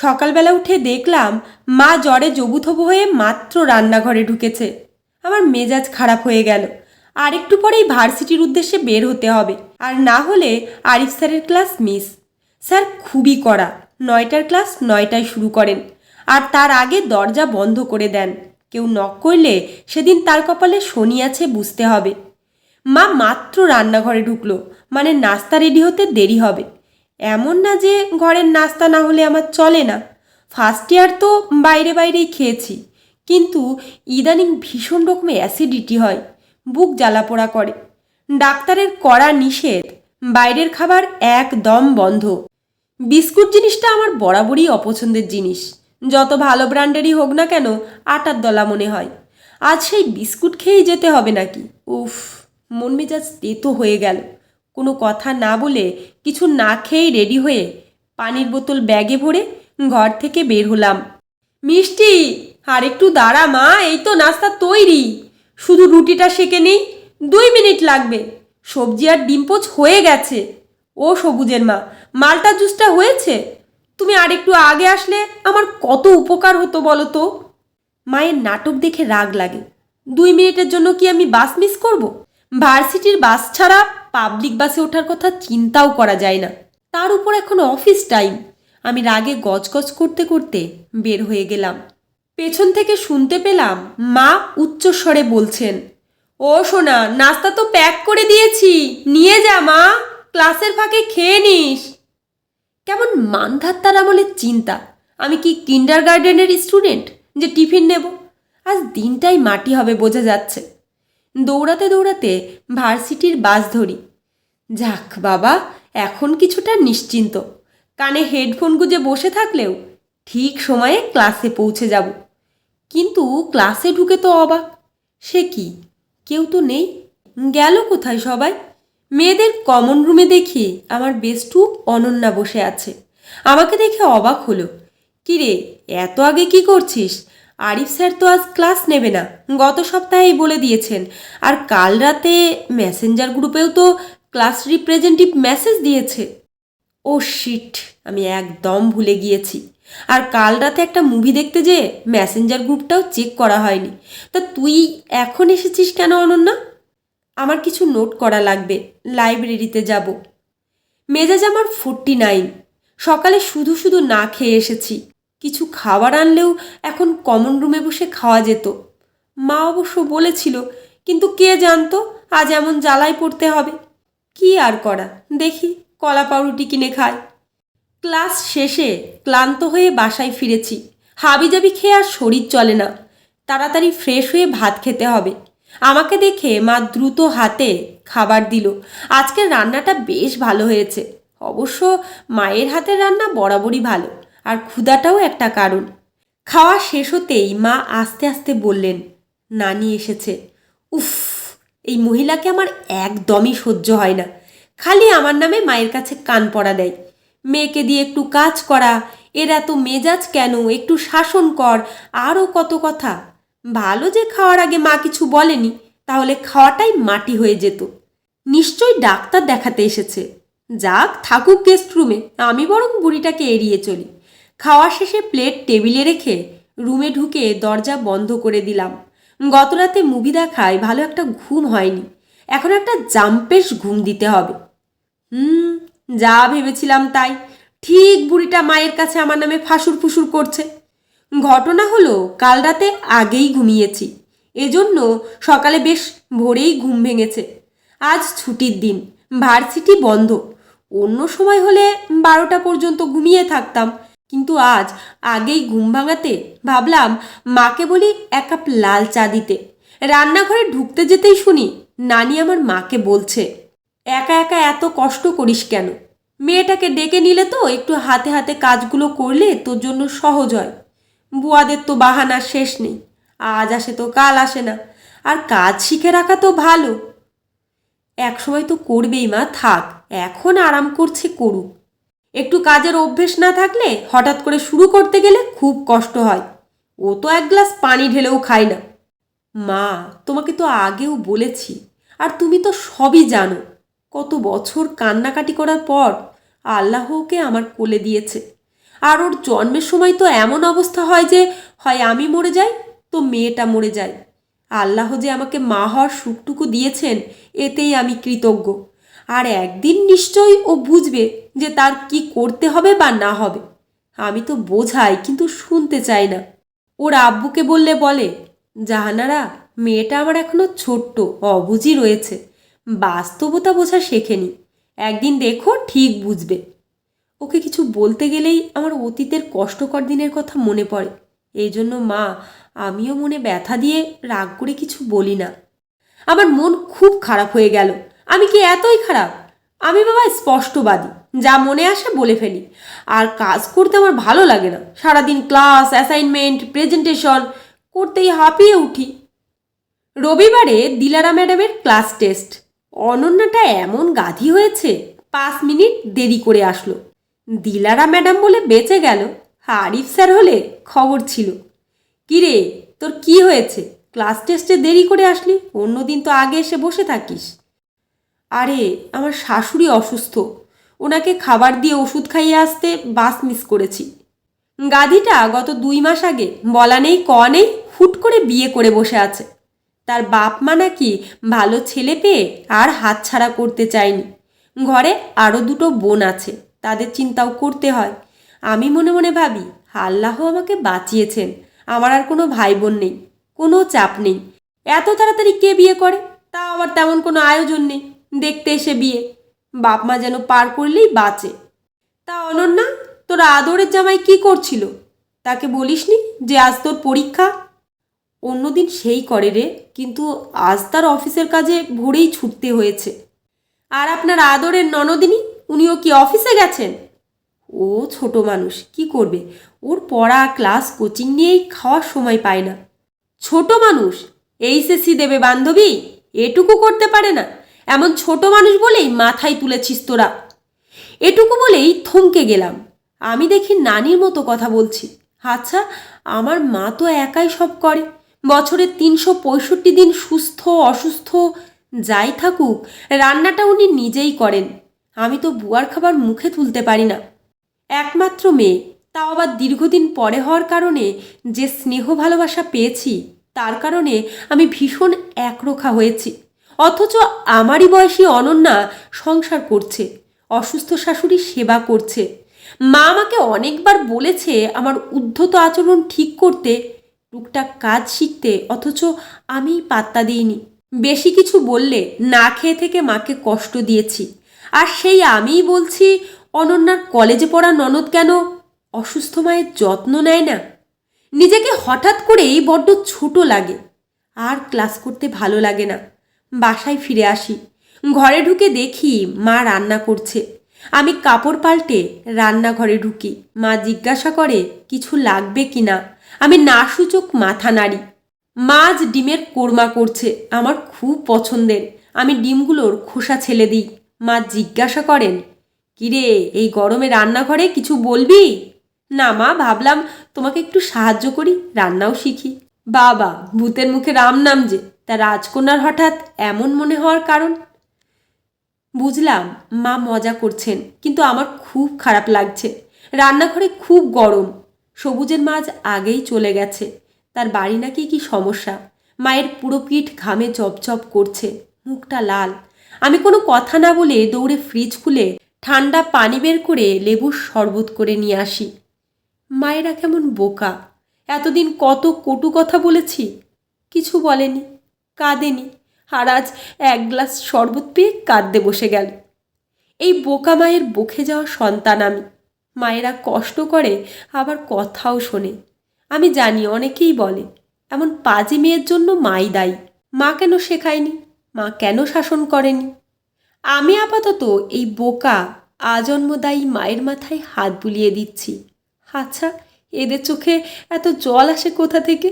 সকালবেলা উঠে দেখলাম মা জ্বরে জবুথবু হয়ে মাত্র রান্নাঘরে ঢুকেছে। আমার মেজাজ খারাপ হয়ে গেল। আর একটু পরেই ভার্সিটির উদ্দেশ্যে বের হতে হবে। আর না হলে আরিফ স্যারের ক্লাস মিস। স্যার খুবই কড়া। নয়টার ক্লাস নয়টায় শুরু করেন। আর তার আগে দরজা বন্ধ করে দেন। কেউ নক করলে সেদিন তার কপালে শনি আছে বুঝতে হবে। মা মাত্র রান্নাঘরে ঢুকলো। মানে নাস্তা রেডি হতে দেরি হবে। এমন না যে ঘরের নাস্তা না হলে আমার চলে না। ফার্স্ট ইয়ার তো বাইরে বাইরেই খেয়েছি। কিন্তু ইদানিং ভীষণ রকমের অ্যাসিডিটি হয়। বুক জ্বালাপোড়া করে। ডাক্তারের কড়া নিষেধ। বাইরের খাবার একদম বন্ধ। বিস্কুট জিনিসটা আমার বরাবরই অপছন্দের জিনিস। যত ভালো ব্র্যান্ডেরই হোক না কেন, আটার দলা মনে হয়। আজ সেই বিস্কুট খেয়েই যেতে হবে নাকি? উফ, মন মেজাজ তেতো হয়ে গেল। কোনো কথা না বলে কিছু না খেয়েই রেডি হয়ে পানির বোতল ব্যাগে ভরে ঘর থেকে বের হলাম। মিষ্টি আর একটু দাঁড়া মা, এই তো নাস্তা তৈরি। শুধু রুটিটা সেকে নেই, দুই মিনিট লাগবে। সবজি আর ডিম্পোচ হয়ে গেছে। ও সবুজের মা, মালটা জুসটা হয়েছে? তুমি আর একটু আগে আসলে আমার কত উপকার হতো বলো তো? মায়ের নাটক দেখে রাগ লাগে। দুই মিনিটের জন্য কি আমি বাস মিস করব? ভার্সিটির বাস ছাড়া পাবলিক বাসে ওঠার কথা চিন্তাও করা যায় না। তার উপর এখন অফিস টাইম আমি রাগে গজগজ করতে করতে বের হয়ে গেলাম। পেছন থেকে শুনতে পেলাম মা উচ্চস্বরে বলছেন, ও সোনা, নাস্তা তো প্যাক করে দিয়েছি। নিয়ে যা মা, ক্লাসের ফাঁকে খেয়ে নিস। কেমন মানধাত্তার আমলের চিন্তা। আমি কি কিন্ডার গার্ডেনের স্টুডেন্ট যে টিফিন নেব? আজ দিনটাই মাটি হবে বোঝা যাচ্ছে। দৌড়াতে দৌড়াতে ভার্সিটির বাস ধরি। যাক বাবা, এখন কিছুটা নিশ্চিন্ত। কানে হেডফোন গুজে বসে থাকলেও ঠিক সময়ে ক্লাসে পৌঁছে যাব। কিন্তু ক্লাসে ঢুকে তো অবাক। সে কি? কেউ তো নেই। গেল কোথায় সবাই? মেয়েদের কমন রুমে দেখি আমার বেস্টু অনন্যা বসে আছে। আমাকে দেখে অবাক হলো। কিরে, এত আগে কি করছিস? আরিফ স্যার তো আজ ক্লাস নেবে না, গত সপ্তাহেই বলে দিয়েছেন। আর কাল রাতে মেসেঞ্জার গ্রুপেও তো ক্লাস রিপ্রেজেন্টেটিভ মেসেজ দিয়েছে। ও শিট, আমি একদম ভুলে গিয়েছি। আর কাল রাতে একটা মুভি দেখতে যেয়ে মেসেঞ্জার গ্রুপটাও চেক করা হয়নি। তা তুই এখন এসেছিস কেন অনন্যা? আমার কিছু নোট করা লাগবে, লাইব্রেরিতে যাব। মেজাজ আমার ফোরটি নাইন। সকালে শুধু শুধু না খেয়ে এসেছি। কিছু খাবার আনলেও এখন কমন রুমে বসে খাওয়া যেত। মা অবশ্য বলেছিল, কিন্তু কে জানতো আজ এমন জ্বালায় পড়তে হবে? কি আর করা? দেখি, কলা পাউরুটি কিনে খাই। ক্লাস শেষে ক্লান্ত হয়ে বাসায় ফিরেছি। হাবিজাবি খেয়ে আর শরীর চলে না। তাড়াতাড়ি ফ্রেশ হয়ে ভাত খেতে হবে। আমাকে দেখে মা দ্রুত হাতে খাবার দিল। আজকের রান্নাটা বেশ ভালো হয়েছে। অবশ্য মায়ের হাতের রান্না বরাবরই ভালো। আর ক্ষুদাটাও একটা কারণ। খাওয়া শেষ হতেই মা আস্তে আস্তে বললেন, নানি এসেছে। উফ, এই মহিলাকে আমার একদমই সহ্য হয় না। খালি আমার নামে মায়ের কাছে কান পড়া দেয়। মেয়েকে দিয়ে একটু কাজ করা, এর এত মেজাজ কেন? একটু শাসন কর, আরও কত কথা। ভালো যে খাওয়ার আগে মা কিছু বলেনি, তাহলে খাওয়াটাই মাটি হয়ে যেত। নিশ্চয়ই ডাক্তার দেখাতে এসেছে। যাক, থাকুক গেস্ট রুমে, আমি বরং বুড়িটাকে এড়িয়ে চলি। খাওয়া শেষে প্লেট টেবিলে রেখে রুমে ঢুকে দরজা বন্ধ করে দিলাম। গতরাতে মুভি দেখায় ভালো একটা ঘুম হয়নি। এখন একটা জাম্পেশ ঘুম দিতে হবে। হুম, যা ভেবেছিলাম তাই। ঠিক বুড়িটা মায়ের কাছে আমার নামে ফাঁসুর ফুসুর করছে। ঘটনা হলো, কাল রাতে আগেই ঘুমিয়েছি। এজন্য সকালে বেশ ভোরেই ঘুম ভেঙেছে। আজ ছুটির দিন, ভার্সিটি বন্ধ। অন্য সময় হলে বারোটা পর্যন্ত ঘুমিয়ে থাকতাম। কিন্তু আজ আগেই ঘুম ভাঙাতে ভাবলাম মাকে বলি এক কাপ লাল চা দিতে। রান্নাঘরে ঢুকতে যেতেই শুনি নানি আমার মাকে বলছে, একা একা এত কষ্ট করিস কেন? মেয়েটাকে ডেকে নিলে তো একটু হাতে হাতে কাজগুলো করলে তোর জন্য সহজ হয়। বুয়াদের তো বাহানার শেষ নেই, আজ আসে তো কাল আসে না, আর কাজ শিখে রাখা তো ভালো। এক সময় তো করবেই মা, থাক, এখন আরাম করছে করুক। একটু কাজের অভ্যেস না থাকলে হঠাৎ করে শুরু করতে গেলে খুব কষ্ট হয়। ও তো এক গ্লাস পানি ঢেলেও খায় না। মা, তোমাকে তো আগেও বলেছি, আর তুমি তো সবই জানো। কত বছর কান্নাকাটি করার পর আল্লাহ ওকে আমার কোলে দিয়েছে। আর ওর জন্মের সময় তো এমন অবস্থা হয় যে, হয় আমি মরে যাই, তো মেয়েটা মরে যায়। আল্লাহ যে আমাকে মা হওয়ার সুখটুকু দিয়েছেন, এতেই আমি কৃতজ্ঞ। আর একদিন নিশ্চয়ই ও বুঝবে যে তার কি করতে হবে বা না হবে, আমি তো বোঝাই কিন্তু শুনতে চাই না। ওর আব্বুকে বললে বলে, জাহানারা, মেয়েটা আমার এখনও ছোট্ট, অবুঝি রয়েছে। বাস্তবতা বোঝা শেখেনি। একদিন দেখো, ঠিক বুঝবে। ওকে কিছু বলতে গেলেই আমার অতীতের কষ্টকর দিনের কথা মনে পড়ে। এই জন্য মা, আমিও মনে ব্যথা দিয়ে রাগ করে কিছু বলি না। আমার মন খুব খারাপ হয়ে গেল। আমি কি এতই খারাপ? আমি বাবা স্পষ্টবাদী, যা মনে আসে বলে ফেলি। আর কাজ করতে আমার ভালো লাগে না। সারাদিন ক্লাস অ্যাসাইনমেন্ট প্রেজেন্টেশন করতেই হাঁপিয়ে উঠি। রবিবারে দিলারা ম্যাডামের ক্লাস টেস্ট। অনন্যাটা এমন গাধি হয়েছে, পাঁচ মিনিট দেরি করে আসলো। দিলারা ম্যাডাম বলে বেঁচে গেল, আরিফ স্যার হলে খবর ছিল। কিরে, তোর কি হয়েছে? ক্লাস টেস্টে দেরি করে আসলি, অন্যদিন তো আগে এসে বসে থাকিস। আরে, আমার শাশুড়ি অসুস্থ। ওনাকে খাবার দিয়ে ওষুধ খাইয়ে আসতে বাস মিস করেছি। গাধিটা গত দুই মাস আগে বলা নেই, ক নেই, হুট করে বিয়ে করে বসে আছে। তার বাপ মা নাকি ভালো ছেলে পেয়ে আর হাতছাড়া করতে চায়নি। ঘরে আরও দুটো বোন আছে, তাদের চিন্তাও করতে হয়। আমি মনে মনে ভাবি, আল্লাহ আমাকে বাঁচিয়েছেন, আমার আর কোনো ভাই বোন নেই, কোনো চাপ নেই। এত তাড়াতাড়ি কে বিয়ে করে? তা আবার তেমন কোনো আয়োজন নেই। দেখতে এসে বিয়ে। বাপ মা যেন পার করলেই বাঁচে। তা অনন্যা, তোর আদরের জামাই কি করছিল? তাকে বলিসনি যে আজ তোর পরীক্ষা? অন্যদিন সেই করে রে, কিন্তু আজ তার অফিসের কাজে ভোরেই ছুটতে হয়েছে। আর আপনার আদরের ননদিনী, উনিও কি অফিসে গেছেন? ও ছোট মানুষ, কি করবে? ওর পড়া, ক্লাস, কোচিং নিয়েই খাওয়ার সময় পায় না। ছোট মানুষ এইচএসসি দেবে বান্ধবী, এটুকু করতে পারে না। এমন ছোট মানুষ বলেই মাথায় তুলেছিস তোরা। এটুকু বলেই থমকে গেলাম। আমি দেখি নানির মতো কথা বলছি। আচ্ছা আমার মা তো একাই সব করে। বছরে তিনশো পঁয়ষট্টি দিন সুস্থ, অসুস্থ, যাই থাকুক, রান্নাটা উনি নিজেই করেন। আমি তো বুয়ার খাবার মুখে তুলতে পারি না। একমাত্র মেয়ে। তাও আবার দীর্ঘদিন পরে হওয়ার কারণে যে স্নেহ ভালোবাসা পেয়েছি, তার কারণে আমি ভীষণ একরোখা হয়েছি। অথচ আমারই বয়সী অনন্যা সংসার করছে, অসুস্থ শাশুড়ি সেবা করছে। মা আমাকে অনেকবার বলেছে আমার উদ্ধত আচরণ ঠিক করতে, টুকটাক কাজ শিখতে, অথচ আমি পাত্তা দিইনি। বেশি কিছু বললে না খেয়ে থেকে মাকে কষ্ট দিয়েছি। আর সেই আমিই বলছি, অনন্যার কলেজে পড়া ননদ কেন অসুস্থ মায়ের যত্ন নেয় না? নিজেকে হঠাৎ করেই বড্ড ছোট লাগে, আর ক্লাস করতে ভালো লাগে না। বাসায় ফিরে আসি। ঘরে ঢুকে দেখি মা রান্না করছে। আমি কাপড় পাল্টে রান্নাঘরে ঢুকি। মা জিজ্ঞাসা করে, কিছু লাগবে কি না? আমি না সূচক মাথা নাড়ি। মাছ ডিমের কোরমা করছে, আমার খুব পছন্দের। আমি ডিমগুলোর খোসা ছেলে দিই। মা জিজ্ঞাসা করেন, কিরে, এই গরমে রান্নাঘরে কিছু বলবি? না মা, ভাবলাম তোমাকে একটু সাহায্য করি, রান্নাও শিখি। বাবা, ভূতের মুখে রাম নাম যে। তা রাজকন্যার হঠাৎ এমন মনে হওয়ার কারণ? বুঝলাম, মা মজা করছেন, কিন্তু আমার খুব খারাপ লাগছে। রান্নাঘরে খুব গরম। সবুজের মাঝ আগেই চলে গেছে। তার বাড়ি নাকি কি সমস্যা? মায়ের পুরো পিঠ ঘামে চপচপ করছে, মুখটা লাল। আমি কোনো কথা না বলে দৌড়ে ফ্রিজ খুলে ঠান্ডা পানি বের করে লেবুর শরবত করে নিয়ে আসি। মায়েরা কেমন বোকা? এতদিন কত কটু কথা বলেছি? কিছু বলেনি। কাঁদেনি। আর আজ এক গ্লাস শরবত পেয়ে কাঁদতে বসে গেল। এই বোকা মায়ের বকে যাওয়া সন্তান আমি। মায়েরা কষ্ট করে, আবার কথাও শোনে। আমি জানি অনেকেই বলে, এমন পাজি মেয়ের জন্য মাই দায়ী। মা কেন শেখায়নি? মা কেন শাসন করেনি? আমি আপাতত এই বোকা, আজন্মদায়ী মায়ের মাথায় হাত বুলিয়ে দিচ্ছি। আচ্ছা এদের চোখে এত জল আসে কোথা থেকে?